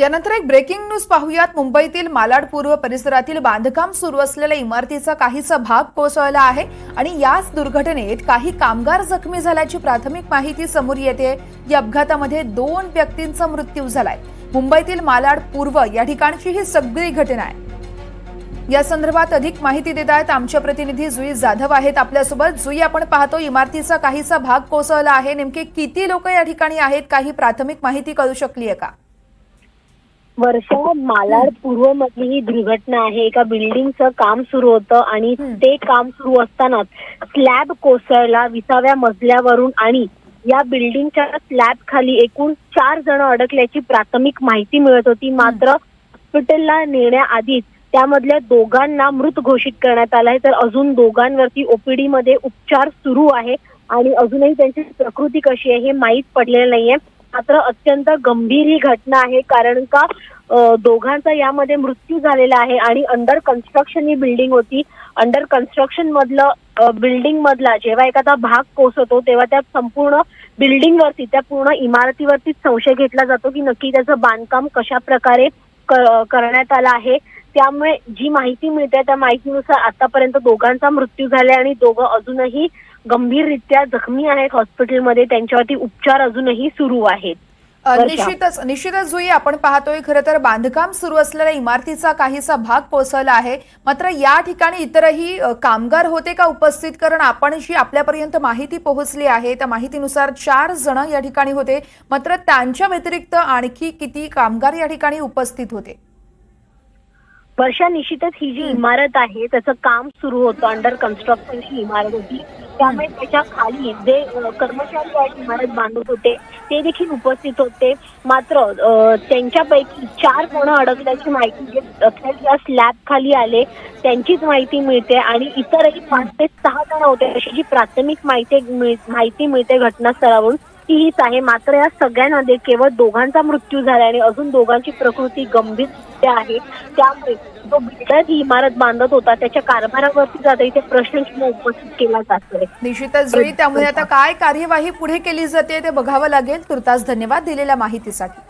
यानंतर एक breaking news पाहूयात. मुंबईतील मालाड पूर्व परिसरातील बांधकाम सुरू असलेल्या इमारतीचा काहीसा भाग कोसळला आहे आणि याच दुर्घटनेत काही कामगार जखमी झाल्याची प्राथमिक माहिती समोर येते. या अपघातामध्ये दोन व्यक्तींचा मृत्यू झालाय. मुंबईतील मालाड पूर्व या ठिकाणची ही सगळी घटना आहे. या संदर्भात अधिक माहिती देत आहेत आमच्या प्रतिनिधी जुई जाधव आहेत आपल्यासोबत. जुई आपण पाहतो इमारतीचा काहीसा भाग कोसळला आहे. नेमके किती लोक या ठिकाणी आहेत? काही प्राथमिक माहिती कळू शकली आहे का? वर्षा मालाड पूर्व मधली ही दुर्घटना आहे. एका बिल्डिंगचं काम सुरू होतं आणि. ते काम सुरू असतानाच स्लॅब कोसळला विसाव्या मजल्यावरून आणि या बिल्डिंगच्या स्लॅब खाली एकूण चार जण अडकल्याची प्राथमिक माहिती मिळत होती. मात्र हॉस्पिटलला नेण्याआधीच त्यामधल्या दोघांना मृत घोषित करण्यात आलाय तर अजून दोघांवरती ओपीडी मध्ये उपचार सुरू आहे आणि अजूनही त्यांची प्रकृती कशी आहे हे माहीत पडलेलं नाहीये. मात्र अत्यंत गंभीर ही घटना आहे कारण का दोघांचा यामध्ये मृत्यू झालेला आहे आणि अंडर कन्स्ट्रक्शन ही बिल्डिंग होती. अंडर कन्स्ट्रक्शन मधलं बिल्डिंग मधला जेव्हा एखादा भाग कोसळतो तेव्हा त्या संपूर्ण बिल्डिंग वरती त्या पूर्ण इमारतीवरतीच संशय घेतला जातो की नक्की त्याचं बांधकाम कशा प्रकारे करण्यात आलं आहे. त्यामुळे जी माहिती मिळते त्या माहितीनुसार आतापर्यंत दोघांचा मृत्यू झाला आणि दोघं अजूनही गंभीररित्या जखमी आहेत. हॉस्पिटलमध्ये त्यांच्यावरती उपचार अजूनही सुरू आहेत. निश्चितच निश्चितच जुई आपण पाहतोय खरं तर बांधकाम सुरू असलेल्या इमारतीचा काहीसा भाग कोसळला आहे. मात्र या ठिकाणी इतरही कामगार होते का उपस्थित? कारण आपण जी आपल्यापर्यंत माहिती पोहोचली आहे. त्या माहितीनुसार चार जण या ठिकाणी होते. मात्र त्यांच्या व्यतिरिक्त आणखी किती कामगार या ठिकाणी उपस्थित होते? वर्षा निश्चितच ही जी इमारत आहे त्याचं काम सुरू होतं अंडर कन्स्ट्रक्शनची इमारत होती. त्यामुळे त्याच्याखाली जे कर्मचारी आहेत इमारत बांधत होते ते देखील उपस्थित होते. मात्र त्यांच्यापैकी चार जण अडकल्याची माहिती जे या स्लॅब खाली आले त्यांचीच माहिती मिळते आणि इतरही पाच ते सहा जण होते अशी जी प्राथमिक माहिती मिळ- माहिती मिळते घटनास्थळावरून ती हीच आहे. मात्र या सगळ्यांमध्ये केवळ दोघांचा मृत्यू झाला आणि अजून दोघांची प्रकृती गंभीर आहे. त्यामुळे जो बिल्डर ही इमारत बांधत होता त्याच्या कारभारावरती जाता इथे प्रश्नचिन्ह उपस्थित केला जातोय निश्चितच जुई त्यामुळे आता काय कार्यवाही पुढे केली जाते ते बघावं लागेल. तुर्तास धन्यवाद दिलेल्या माहितीसाठी.